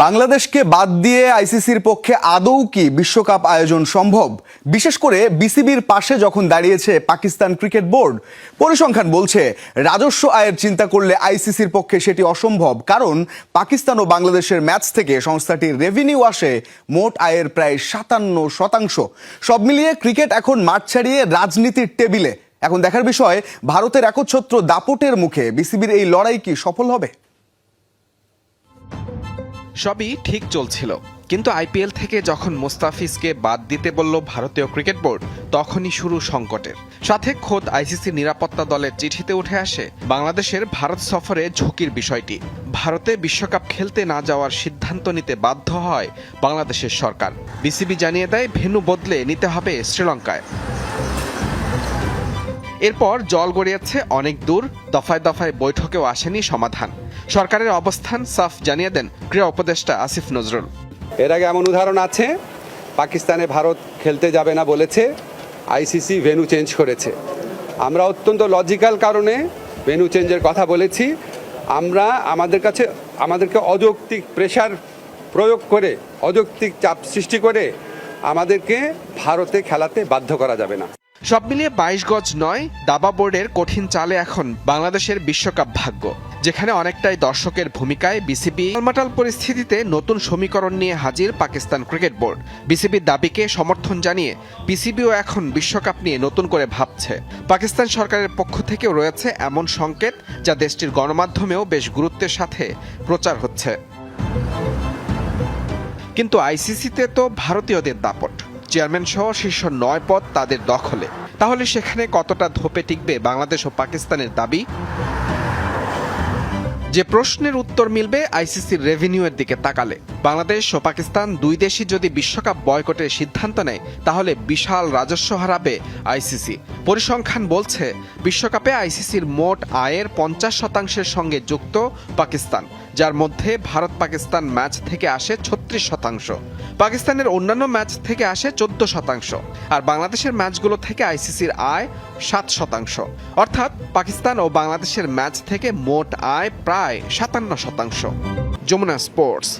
বাংলাদেশকে বাদ দিয়ে আইসিসির পক্ষে আদৌ কি বিশ্বকাপ আয়োজন সম্ভব? বিশেষ করে বিসিবির পাশে যখন দাঁড়িয়েছে পাকিস্তান ক্রিকেট বোর্ড, পরিসংখ্যান বলছে রাজস্ব আয়ের চিন্তা করলে আইসিসির পক্ষে সেটি অসম্ভব, কারণ পাকিস্তান ও বাংলাদেশের ম্যাচ থেকে সংস্থাটির রেভিনিউ আসে মোট আয়ের প্রায় সাতান্ন শতাংশ। সব মিলিয়ে ক্রিকেট এখন মাঠ ছাড়িয়ে রাজনীতির টেবিলে। এখন দেখার বিষয়, ভারতের একচ্ছত্র দাপটের মুখে বিসিবির এই লড়াই কি সফল হবে? সবই ঠিক চলছিল। কিন্তু আইপিএল থেকে যখন মুস্তাফিজকে বাদ দিতে বলল ভারতীয় ক্রিকেট বোর্ড, তখনই শুরু সংকটের। সাথে খোদ আইসিসি নিরাপত্তা দলের চিঠিতে উঠে আসে, বাংলাদেশের ভারত সফরে ঝুঁকির বিষয়টি। ভারতে বিশ্বকাপ খেলতে না যাওয়ার সিদ্ধান্ত নিতে বাধ্য হয় বাংলাদেশের সরকার। বিসিবি জানিয়ে দেয়, ভেন্যু বদলে নিতে হবে শ্রীলঙ্কায়। এরপর জল গড়িয়েছে অনেক দূর, দফায় দফায় বৈঠকেও আসেনি সমাধান। সরকারের অবস্থান সাফ জানিয়ে দেন ক্রীড়া উপদেষ্টা আসিফ নজরুল। এর আগে এমন উদাহরণ আছে, পাকিস্তানে ভারত খেলতে যাবে না বলেছে, আইসিসি ভেনু চেঞ্জ করেছে। আমরা অত্যন্ত লজিক্যাল কারণে ভেনু চেঞ্জের কথা বলেছি। আমরা আমাদের কাছে, আমাদেরকে অযৌক্তিক প্রেশার প্রয়োগ করে, অযৌক্তিক চাপ সৃষ্টি করে আমাদেরকে ভারতে খেলাতে বাধ্য করা যাবে না। সব মিলিয়ে বাইশ গজ নয়, দাবা বোর্ডের কঠিন চালে এখন বাংলাদেশের বিশ্বকাপ ভাগ্য, যেখানে অনেকটাই দর্শকের ভূমিকায় বিসিবি টালমাটাল পরিস্থিতিতে নতুন সমীকরণ নিয়ে হাজির পাকিস্তান ক্রিকেট বোর্ড। বিসিবির দাবিকে সমর্থন জানিয়ে পিসিবিও এখন বিশ্বকাপ নিয়ে নতুন করে ভাবছে। পাকিস্তান সরকারের পক্ষ থেকেও রয়েছে এমন সংকেত, যা দেশটির গণমাধ্যমেও বেশ গুরুত্বের সাথে প্রচার হচ্ছে। কিন্তু আইসিসিতে তো ভারতীয়দের দাপট। চেয়ারম্যান সহ শীর্ষ নয় পদ তাদের দখলে। তাহলে সেখানে কতটা ধোপে টিকবে বাংলাদেশ ও পাকিস্তানের দাবি? যে প্রশ্নের উত্তর মিলবে আইসিসির রেভিনিউ এর দিকে তাকালে। বাংলাদেশ ও পাকিস্তান দুই দেশই যদি বিশ্বকাপ বয়কটের সিদ্ধান্ত নেয়, তাহলে বিশাল রাজস্ব হারাবে আইসিসি। পরিসংখ্যান বলছে, বিশ্বকাপে আইসিসির মোট আয়ের পঞ্চাশ শতাংশের সঙ্গে যুক্ত পাকিস্তান, যার মধ্যে ভারত পাকিস্তান ম্যাচ থেকে আসে ছত্রিশ শতাংশ। পাকিস্তানের অন্যান্য ম্যাচ থেকে আসে চোদ্দ শতাংশ, আর বাংলাদেশের ম্যাচগুলো থেকে আইসিসির আয় সাত শতাংশ। অর্থাৎ পাকিস্তান ও বাংলাদেশের ম্যাচ থেকে মোট আয় প্রায় সাতান্ন শতাংশ। যমুনা স্পোর্টস।